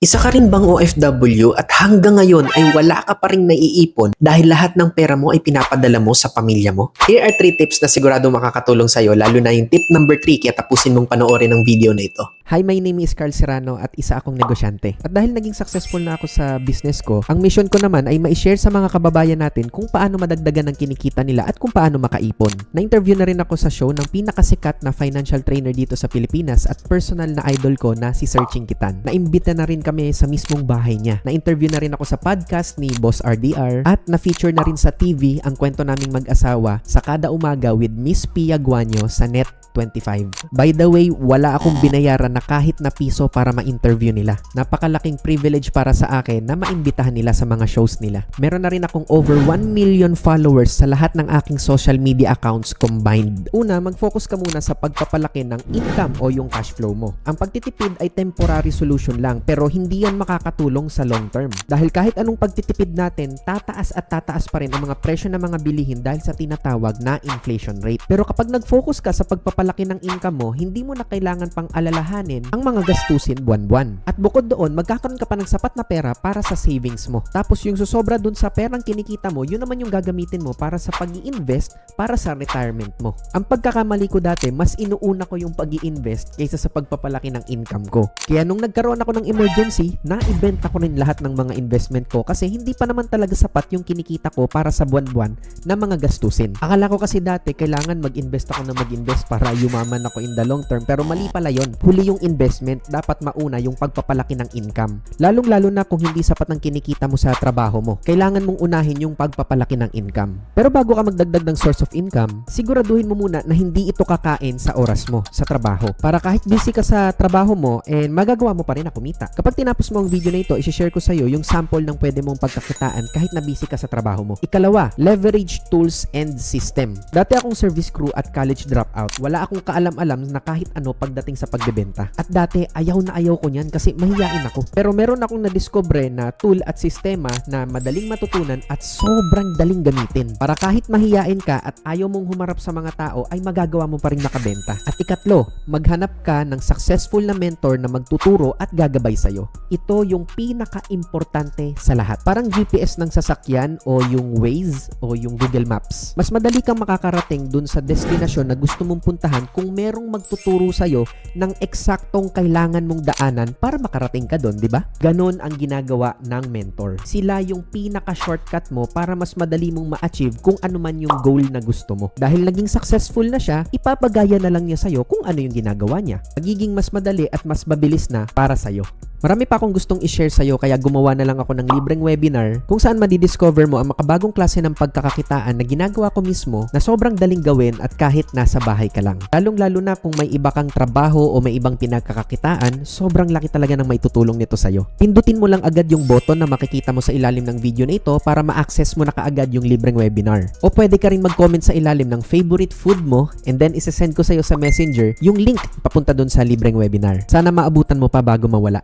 Isa ka rin bang OFW at hanggang ngayon ay wala ka pa rin naiipon dahil lahat ng pera mo ay pinapadala mo sa pamilya mo? Here are 3 tips na sigurado makakatulong sa'yo lalo na yung tip number 3 kaya tapusin mong panoorin ang video na ito. Hi, my name is Carl Serrano at isa akong negosyante. At dahil naging successful na ako sa business ko, ang mission ko naman ay ma-share sa mga kababayan natin kung paano madagdagan ang kinikita nila at kung paano makaipon. Na-interview na rin ako sa show ng pinakasikat na financial trainer dito sa Pilipinas at personal na idol ko na si Searching Kitan. Naimbita na rin kami sa mismong bahay niya. Na-interview na rin ako sa podcast ni Boss RDR at na-feature na rin sa TV ang kwento naming mag-asawa sa kada umaga with Miss Pia Guanyo sa Net 25. By the way, wala akong binayaran na kahit na piso para ma-interview nila. Napakalaking privilege para sa akin na maimbitahan nila sa mga shows nila. Meron na rin akong over 1 million followers sa lahat ng aking social media accounts combined. Una, mag-focus ka muna sa pagpapalaki ng income o yung cash flow mo. Ang pagtitipid ay temporary solution lang pero hindi yan makakatulong sa long term. Dahil kahit anong pagtitipid natin, tataas at tataas pa rin ang mga presyo ng mga bilihin dahil sa tinatawag na inflation rate. Pero kapag nag-focus ka sa pagpapalaki ng income mo, hindi mo na kailangan pang alalahanin ang mga gastusin buwan-buwan. At bukod doon, magkakaroon ka pa ng sapat na pera para sa savings mo. Tapos yung susobra dun sa perang kinikita mo, yun naman yung gagamitin mo para sa pag invest para sa retirement mo. Ang pagkakamali ko dati, mas inuuna ko yung pag invest kaysa sa pagpapalaki ng income ko. Kaya nung nagkaroon ako ng emergency, naibenta ko rin lahat ng mga investment ko kasi hindi pa naman talaga sapat yung kinikita ko para sa buwan-buwan na mga gastusin. Akala ko kasi dati kailangan mag-invest ako na mag-invest para yumaman ako in the long term pero mali pala yon. Huli yung investment, dapat mauna yung pagpapalaki ng income. Lalong-lalo na kung hindi sapat ang kinikita mo sa trabaho mo. Kailangan mong unahin yung pagpapalaki ng income. Pero bago ka magdagdag ng source of income, siguraduhin mo muna na hindi ito kakain sa oras mo sa trabaho. Para kahit busy ka sa trabaho mo, and magagawa mo pa rin na kumita. Kapag tinapos mo ang video na ito, isi-share ko sa iyo yung sample ng pwede mong pagkakitaan kahit na busy ka sa trabaho mo. Ikalawa, leverage tools and system. Dati akong service crew at college dropout. Wala akong kaalam-alam na kahit ano pagdating sa pagbebenta. At dati, ayaw na ayaw ko niyan kasi mahiyain ako. Pero meron akong nadiscover na tool at sistema na madaling matutunan at sobrang daling gamitin. Para kahit mahiyain ka at ayaw mong humarap sa mga tao ay magagawa mo pa rin makabenta. At ikatlo, maghanap ka ng successful na mentor na magtuturo at gagabay sa'yo. Ito yung pinaka-importante sa lahat. Parang GPS ng sasakyan o yung Waze o yung Google Maps. Mas madali kang makakarating dun sa destinasyon na gusto mong puntahan kung merong magtuturo sa'yo ng eksaktong kailangan mong daanan para makarating ka doon, di ba? Ganon ang ginagawa ng mentor. Sila yung pinaka-shortcut mo para mas madali mong ma-achieve kung ano man yung goal na gusto mo. Dahil naging successful na siya, ipapagaya na lang niya sa'yo kung ano yung ginagawa niya. Magiging mas madali at mas mabilis na para sa'yo. Marami pa akong gustong i-share sa'yo kaya gumawa na lang ako ng libreng webinar kung saan madidiscover mo ang makabagong klase ng pagkakakitaan na ginagawa ko mismo na sobrang daling gawin at kahit nasa bahay ka lang. Lalong-lalo na kung may iba kang trabaho o may ibang pinagkakakitaan, sobrang laki talaga ng may tutulong nito sa'yo. Pindutin mo lang agad yung button na makikita mo sa ilalim ng video na ito para ma-access mo na kaagad yung libreng webinar. O pwede ka rin mag-comment sa ilalim ng favorite food mo and then isesend ko sa'yo sa messenger yung link papunta dun sa libreng webinar. Sana maabutan mo pa bago mawala.